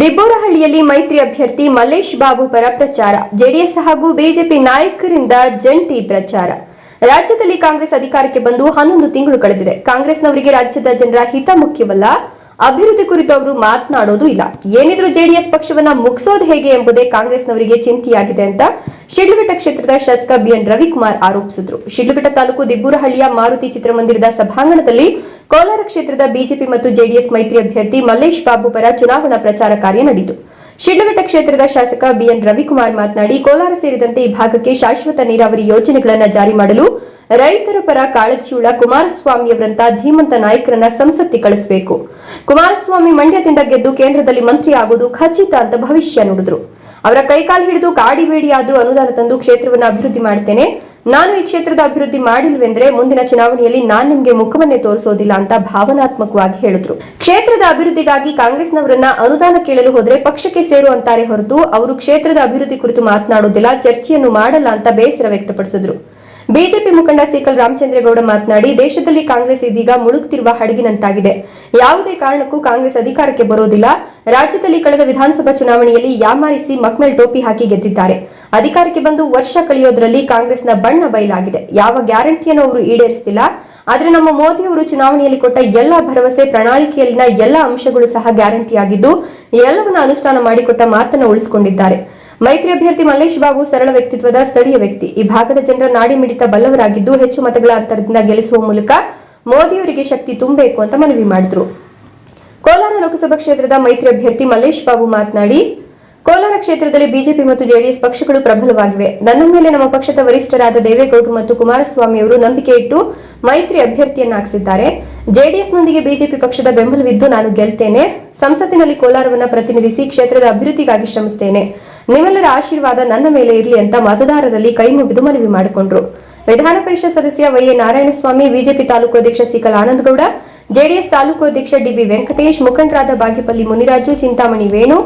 ದಿಬ್ಬೂರಹಳ್ಳಿಯಲ್ಲಿ ಮೈತ್ರಿ ಅಭ್ಯರ್ಥಿ ಮಲ್ಲೇಶ್ ಬಾಬು ಪರ ಪ್ರಚಾರ. ಜೆಡಿಎಸ್ ಹಾಗೂ ಬಿಜೆಪಿ ನಾಯಕರಿಂದ ಜಂಟಿ ಪ್ರಚಾರ. ರಾಜ್ಯದಲ್ಲಿ ಕಾಂಗ್ರೆಸ್ ಅಧಿಕಾರಕ್ಕೆ ಬಂದು ಹನ್ನೊಂದು ತಿಂಗಳು ಕಳೆದಿದೆ. ಕಾಂಗ್ರೆಸ್ನವರಿಗೆ ರಾಜ್ಯದ ಜನರ ಹಿತ ಮುಖ್ಯವಲ್ಲ, ಅಭಿವೃದ್ಧಿ ಕುರಿತು ಅವರು ಮಾತನಾಡೋದು ಇಲ್ಲ. ಏನಿದ್ರು ಜೆಡಿಎಸ್ ಪಕ್ಷವನ್ನ ಮುಗಿಸೋದು ಹೇಗೆ ಎಂಬುದೇ ಕಾಂಗ್ರೆಸ್ನವರಿಗೆ ಚಿಂತೆಯಾಗಿದೆ ಅಂತ ಶಿಡ್ಲಘಟ್ಟ ಕ್ಷೇತ್ರದ ಶಾಸಕ ಬಿಎನ್ ರವಿಕುಮಾರ್ ಆರೋಪಿಸಿದ್ರು. ಶಿಡ್ಲಘಟ್ಟ ತಾಲೂಕು ದಿಬ್ಬೂರಹಳ್ಳಿಯ ಮಾರುತಿ ಚಿತ್ರಮಂದಿರದ ಸಭಾಂಗಣದಲ್ಲಿ ಕೋಲಾರ ಕ್ಷೇತ್ರದ ಬಿಜೆಪಿ ಮತ್ತು ಜೆಡಿಎಸ್ ಮೈತ್ರಿ ಅಭ್ಯರ್ಥಿ ಮಲ್ಲೇಶ್ ಬಾಬು ಪರ ಚುನಾವಣಾ ಪ್ರಚಾರ ಕಾರ್ಯ ನಡೆಯಿತು. ಶಿಡ್ಲಘಟ್ಟ ಕ್ಷೇತ್ರದ ಶಾಸಕ ಬಿಎನ್ ರವಿಕುಮಾರ್ ಮಾತನಾಡಿ, ಕೋಲಾರ ಸೇರಿದಂತೆ ಈ ಭಾಗಕ್ಕೆ ಶಾಶ್ವತ ನೀರಾವರಿ ಯೋಜನೆಗಳನ್ನು ಜಾರಿ ಮಾಡಲು ರೈತರ ಪರ ಕಾಳಜಿಯುಳ್ಳ ಕುಮಾರಸ್ವಾಮಿಯವರಂತ ಧೀಮಂತ ನಾಯಕರನ್ನ ಸಂಸತ್ತಿ ಕಳಿಸಬೇಕು. ಕುಮಾರಸ್ವಾಮಿ ಮಂಡ್ಯದಿಂದ ಗೆದ್ದು ಕೇಂದ್ರದಲ್ಲಿ ಮಂತ್ರಿ ಆಗುವುದು ಖಚಿತ ಅಂತ ಭವಿಷ್ಯ ನುಡಿದ್ರು. ಅವರ ಕೈಕಾಲು ಹಿಡಿದು ಕಾಡಿಬೇಡಿಯಾದ್ರೂ ಅನುದಾನ ತಂದು ಕ್ಷೇತ್ರವನ್ನು ಅಭಿವೃದ್ಧಿ ಮಾಡ್ತೇನೆ ನಾನು ಈ ಕ್ಷೇತ್ರದ ಅಭಿವೃದ್ಧಿ ಮಾಡಿಲ್ವೆಂದ್ರೆ ಮುಂದಿನ ಚುನಾವಣೆಯಲ್ಲಿ ನಾನ್ ನಿಮ್ಗೆ ಮುಖವನ್ನೇ ತೋರಿಸೋದಿಲ್ಲ ಅಂತ ಭಾವನಾತ್ಮಕವಾಗಿ ಹೇಳಿದ್ರು. ಕ್ಷೇತ್ರದ ಅಭಿವೃದ್ಧಿಗಾಗಿ ಕಾಂಗ್ರೆಸ್ನವರನ್ನ ಅನುದಾನ ಕೇಳಲು ಹೋದ್ರೆ ಪಕ್ಷಕ್ಕೆ ಸೇರು ಅಂತಾರೆ ಹೊರತು ಅವರು ಕ್ಷೇತ್ರದ ಅಭಿವೃದ್ಧಿ ಕುರಿತು ಮಾತನಾಡುವುದಿಲ್ಲ ಚರ್ಚೆಯನ್ನು ಮಾಡಲ್ಲ ಅಂತ ಬೇಸರ ವ್ಯಕ್ತಪಡಿಸಿದ್ರು. ಬಿಜೆಪಿ ಮುಖಂಡ ಸಿಕಲ್ ರಾಮಚಂದ್ರೇಗೌಡ ಮಾತನಾಡಿ, ದೇಶದಲ್ಲಿ ಕಾಂಗ್ರೆಸ್ ಇದೀಗ ಮುಳುಗುತ್ತಿರುವ ಹಡಗಿನಂತಾಗಿದೆ. ಯಾವುದೇ ಕಾರಣಕ್ಕೂ ಕಾಂಗ್ರೆಸ್ ಅಧಿಕಾರಕ್ಕೆ ಬರೋದಿಲ್ಲ. ರಾಜ್ಯದಲ್ಲಿ ಕಳೆದ ವಿಧಾನಸಭಾ ಚುನಾವಣೆಯಲ್ಲಿ ಯಾಮಾರಿಸಿ ಮಕ್ಮೇಲ್ ಟೋಪಿ ಹಾಕಿ ಗೆದ್ದಿದ್ದಾರೆ. ಅಧಿಕಾರಕ್ಕೆ ಬಂದು ವರ್ಷ ಕಳೆಯೋದ್ರಲ್ಲಿ ಕಾಂಗ್ರೆಸ್ನ ಬಣ್ಣ ಬಯಲಾಗಿದೆ. ಯಾವ ಗ್ಯಾರಂಟಿಯನ್ನು ಅವರು ಈಡೇರಿಸುತ್ತಿಲ್ಲ ಆದರೆ ನಮ್ಮ ಮೋದಿ ಅವರು ಚುನಾವಣೆಯಲ್ಲಿ ಕೊಟ್ಟ ಎಲ್ಲ ಭರವಸೆ, ಪ್ರಣಾಳಿಕೆಯಲ್ಲಿನ ಎಲ್ಲ ಅಂಶಗಳು ಸಹ ಗ್ಯಾರಂಟಿಯಾಗಿದ್ದು, ಎಲ್ಲವನ್ನ ಅನುಷ್ಠಾನ ಮಾಡಿಕೊಟ್ಟ ಮಾತನ್ನು ಉಳಿಸಿಕೊಂಡಿದ್ದಾರೆ. ಮೈತ್ರಿ ಅಭ್ಯರ್ಥಿ ಮಲ್ಲೇಶ್ ಬಾಬು ಸರಳ ವ್ಯಕ್ತಿತ್ವದ ಸ್ಥಳೀಯ ವ್ಯಕ್ತಿ. ಈ ಭಾಗದ ಜನರ ನಾಡಿ ಮಿಡಿತ ಬಲ್ಲವರಾಗಿದ್ದು ಹೆಚ್ಚು ಮತಗಳ ಅಂತರದಿಂದ ಗೆಲ್ಲಿಸುವ ಮೂಲಕ ಮೋದಿಯವರಿಗೆ ಶಕ್ತಿ ತುಂಬಬೇಕು ಅಂತ ಮನವಿ ಮಾಡಿದ್ರು. ಕೋಲಾರ ಲೋಕಸಭಾ ಕ್ಷೇತ್ರದ ಮೈತ್ರಿ ಅಭ್ಯರ್ಥಿ ಮಲ್ಲೇಶ್ ಬಾಬು ಮಾತನಾಡಿ, ಕೋಲಾರ ಕ್ಷೇತ್ರದಲ್ಲಿ ಬಿಜೆಪಿ ಮತ್ತು ಜೆಡಿಎಸ್ ಪಕ್ಷಗಳು ಪ್ರಬಲವಾಗಿವೆ. ನನ್ನ ಮೇಲೆ ನಮ್ಮ ಪಕ್ಷದ ವರಿಷ್ಠರಾದ ದೇವೇಗೌಡರು ಮತ್ತು ಕುಮಾರಸ್ವಾಮಿ ಅವರು ನಂಬಿಕೆ ಇಟ್ಟು ಮೈತ್ರಿ ಅಭ್ಯರ್ಥಿಯನ್ನಾಗಿಸಿದ್ದಾರೆ ಜೆಡಿಎಸ್ನೊಂದಿಗೆ ಬಿಜೆಪಿ ಪಕ್ಷದ ಬೆಂಬಲವಿದ್ದು ನಾನು ಗೆಲ್ತೇನೆ. ಸಂಸತ್ತಿನಲ್ಲಿ ಕೋಲಾರವನ್ನ ಪ್ರತಿನಿಧಿಸಿ ಕ್ಷೇತ್ರದ ಅಭಿವೃದ್ಧಿಗಾಗಿ ಶ್ರಮಿಸುತ್ತೇನೆ ನಿಮ್ಮೆಲ್ಲರ ಆಶೀರ್ವಾದ ನನ್ನ ಮೇಲೆ ಇರಲಿ ಅಂತ ಮತದಾರರಲ್ಲಿ ಕೈ ಮುಗಿದು ಮನವಿ ಮಾಡಿಕೊಂಡ್ರು. ವಿಧಾನ ಪರಿಷತ್ ಸದಸ್ಯ ವೈಎ ನಾರಾಯಣಸ್ವಾಮಿ, ಬಿಜೆಪಿ ತಾಲೂಕು ಅಧ್ಯಕ್ಷ ಸಿಕಲ್ ಆನಂದಗೌಡ, ಜೆಡಿಎಸ್ ತಾಲೂಕು ಅಧ್ಯಕ್ಷ ಡಿಬಿ ವೆಂಕಟೇಶ್, ಮುಖಂಡರಾದ Bagepalli Muniraju, Chintamani Venu,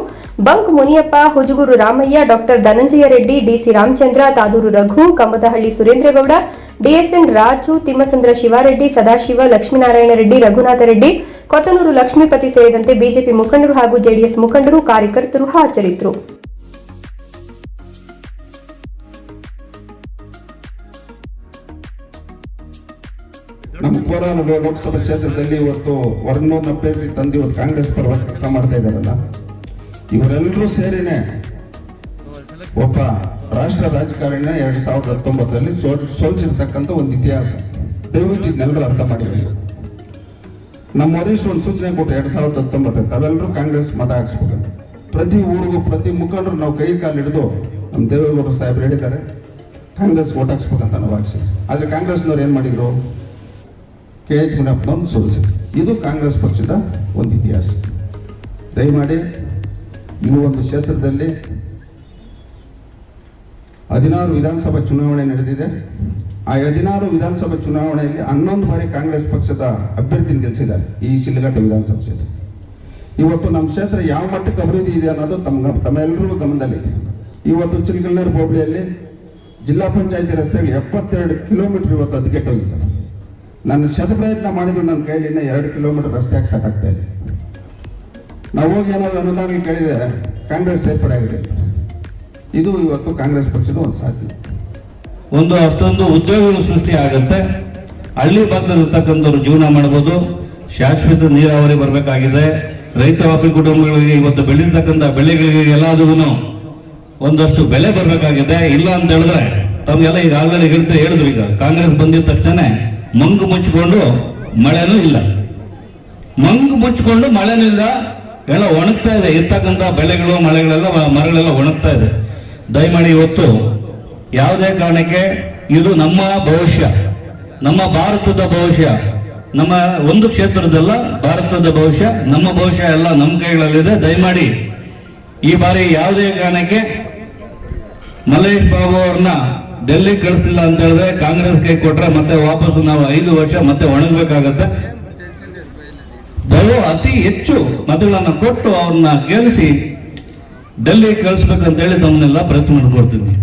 bunk Muniyappa, Hujuguru Ramaiah, doctor Dhananjaya Reddy, DC Ramachandra, Taduru Raghu, Kambadahalli Surendragowda DSN Raju, Thimmasandra Shivareddy, Sadashiva, Lakshminarayana Reddy, Raghunatha Reddy Kothanur Lakshmipathi ಸೇರಿದಂತೆ BJP ಮುಖಂಡರು ಹಾಗೂ JDS ಮುಖಂಡರು ಕಾರ್ಯಕರ್ತರು ಹಾಜರಿದ್ದರು ನಮ್ಮ ಕೋಲಾರದ ಲೋಕಸಭಾ ಕ್ಷೇತ್ರದಲ್ಲಿ ಇವತ್ತು ವರ್ಣೋನ್ ಅಭ್ಯರ್ಥಿ ತಂದು ಇವತ್ತು ಕಾಂಗ್ರೆಸ್ ಪರ ಕೆಲಸ ಮಾಡ್ತಾ ಇದ್ದಾರಲ್ಲ, ಇವರೆಲ್ಲರೂ ಸೇರಿನೇ ಒಬ್ಬ ರಾಷ್ಟ್ರ ರಾಜಕಾರಣ ಎರಡ್ ಸಾವಿರದ ಹತ್ತೊಂಬತ್ತರಲ್ಲಿ ಸೋ ಸೋಲಿಸಿರ್ತಕ್ಕಂಥ ಒಂದು ಇತಿಹಾಸ. ದಯವಿಟ್ಟು ಇದನ್ನೆಲ್ಲರೂ ಅರ್ಥ ಮಾಡಿರಲಿ ನಮ್ಮ ವರಿಷ್ಠ ಒಂದು ಸೂಚನೆ ಕೊಟ್ಟು ಎರಡ್ ಸಾವಿರದ ಹತ್ತೊಂಬತ್ತು ತಾವೆಲ್ಲರೂ ಕಾಂಗ್ರೆಸ್ ಮತ ಹಾಕ್ಸ್ಬೇಕು ಪ್ರತಿ ಊರಿಗೂ ಪ್ರತಿ ಮುಖಂಡರು ನಾವು ಕೈ ಕಾಲು ಹಿಡಿದು ನಮ್ಮ ದೇವೇಗೌಡರು ಸಾಹೇಬ್ರು ಹೇಳಿದ್ದಾರೆ, ಕಾಂಗ್ರೆಸ್ ಓಟ್ ಹಾಕ್ಸ್ಬೇಕಂತ ನಾವು ಹಾಕ್ಸಿ ಆದರೆ ಕಾಂಗ್ರೆಸ್ನವ್ರು ಏನು ಮಾಡಿದ್ರು? ಕೆ ಎಚ್ ಮುನಿಯಪ್ಪನವ್ರನ್ನ ಸೋಲಿಸಿದ್ರು. ಇದು ಕಾಂಗ್ರೆಸ್ ಪಕ್ಷದ ಒಂದು ಇತಿಹಾಸ. ದಯಮಾಡಿ ಈ ಒಂದು ಕ್ಷೇತ್ರದಲ್ಲಿ ಹದಿನಾರು ವಿಧಾನಸಭಾ ಚುನಾವಣೆ ನಡೆದಿದೆ. ಆ ಹದಿನಾರು ವಿಧಾನಸಭಾ ಚುನಾವಣೆಯಲ್ಲಿ ಹನ್ನೊಂದು ಬಾರಿ ಕಾಂಗ್ರೆಸ್ ಪಕ್ಷದ ಅಭ್ಯರ್ಥಿನ ಗೆಲ್ಲಿಸಿದ್ದಾರೆ ಈ ಶಿಲ್ಘಟ್ಟ ವಿಧಾನಸಭಾ ಕ್ಷೇತ್ರ. ಇವತ್ತು ನಮ್ಮ ಕ್ಷೇತ್ರ ಯಾವ ಮಟ್ಟಕ್ಕೆ ಅಭಿವೃದ್ಧಿ ಇದೆ ಅನ್ನೋದು ತಮ್ಮ ತಮ್ಮೆಲ್ಲರಿಗೂ ಗಮನದಲ್ಲಿದೆ. ಇವತ್ತು ಚಿಲ್ಕಲ್ನೂರು ಹೋಬಳಿಯಲ್ಲಿ ಜಿಲ್ಲಾ ಪಂಚಾಯತಿ ರಸ್ತೆಗಳು ಎಪ್ಪತ್ತೆರಡು ಕಿಲೋಮೀಟರ್ ಇವತ್ತು ಹದಗೆಟ್ಟೋಗಿದ್ದಾರೆ ನಾನು ಶತಪ್ರಯತ್ನ ಮಾಡಿದ್ರು ನನ್ನ ಕೈಯಲ್ಲಿ ಎರಡು ಕಿಲೋಮೀಟರ್ ರಸ್ತೆ ಹಾಕ್ಸಕ್ಕಾಗ್ತಾ ಇದೆ ನಾವು ಹೋಗಿ ಏನಾದ್ರು ಅನುದಾನ ಕೇಳಿದರೆ ಕಾಂಗ್ರೆಸ್ ಸೇರ್ಪಡೆಯಾಗಿದೆ ಇದು ಇವತ್ತು ಕಾಂಗ್ರೆಸ್ ಪಕ್ಷದ ಒಂದು ಸಾಧನೆ. ಒಂದು ಅಷ್ಟೊಂದು ಉದ್ಯೋಗಗಳು ಸೃಷ್ಟಿ ಆಗುತ್ತೆ. ಹಳ್ಳಿ ಭಾಗದಲ್ಲಿರ್ತಕ್ಕಂಥವ್ರು ಜೀವನ ಮಾಡ್ಬೋದು. ಶಾಶ್ವತ ನೀರಾವರಿ ಬರಬೇಕಾಗಿದೆ. ರೈತ ವಾಪಿ ಕುಟುಂಬಗಳಿಗೆ ಇವತ್ತು ಬೆಳೀತಕ್ಕಂಥ ಬೆಳೆಗಳಿಗೆ ಎಲ್ಲದೂ ಒಂದಷ್ಟು ಬೆಲೆ ಬರಬೇಕಾಗಿದೆ. ಇಲ್ಲ ಅಂತ ಹೇಳಿದ್ರೆ ತಮಗೆಲ್ಲ ಈಗ ಆಲ್ರೆಡಿ ಹೇಳ್ತಾ ಹೇಳಿದ್ರು ಈಗ. ಕಾಂಗ್ರೆಸ್ ಬಂದಿದ ತಕ್ಷಣ ಮಂಗು ಮುಚ್ಚಿಕೊಂಡು ಮಳೆನೂ ಇಲ್ಲ. ಮಂಗು ಮುಚ್ಚಿಕೊಂಡು ಮಳೆನೂ ಇಲ್ಲ. ಎಲ್ಲ ಒಣಗ್ತಾ ಇದೆ. ಇರ್ತಕ್ಕಂಥ ಬೆಳೆಗಳು, ಮಳೆಗಳೆಲ್ಲ ಮರಗಳೆಲ್ಲ ಒಣಗ್ತಾ ಇದೆ. ದಯಮಾಡಿ ಇವತ್ತು ಯಾವುದೇ ಕಾರಣಕ್ಕೆ ಇದು ನಮ್ಮ ಭವಿಷ್ಯ, ನಮ್ಮ ಭಾರತದ ಭವಿಷ್ಯ, ನಮ್ಮ ಒಂದು ಕ್ಷೇತ್ರದಲ್ಲ, ಭಾರತದ ಭವಿಷ್ಯ, ನಮ್ಮ ಭವಿಷ್ಯ ಎಲ್ಲ ನಮ್ಮ ಕೈಗಳಲ್ಲಿದೆ. ದಯಮಾಡಿ ಈ ಬಾರಿ ಯಾವುದೇ ಕಾರಣಕ್ಕೆ ಮಲ್ಲೇಶ್ ಬಾಬು ಅವ್ರನ್ನ ಡೆಲ್ಲಿ ಕಳಿಸ್ಲಿಲ್ಲ ಅಂತ ಹೇಳಿದ್ರೆ ಕಾಂಗ್ರೆಸ್ ಕೈ ಕೊಟ್ರೆ ಮತ್ತೆ ವಾಪಸ್ ನಾವು ಐದು ವರ್ಷ ಮತ್ತೆ ಒಣಗಬೇಕಾಗತ್ತೆ. ಬಹು ಅತಿ ಹೆಚ್ಚು ಮತಗಳನ್ನು ಕೊಟ್ಟು ಅವ್ರನ್ನ ಗೆಲ್ಲಿಸಿ ಡೆಲ್ಲಿ ಕಳಿಸ್ಬೇಕಂತ ಹೇಳಿ ತಮ್ಮನ್ನೆಲ್ಲ ಪ್ರಯತ್ನ ಮಾಡ್ಕೊಡ್ತೀನಿ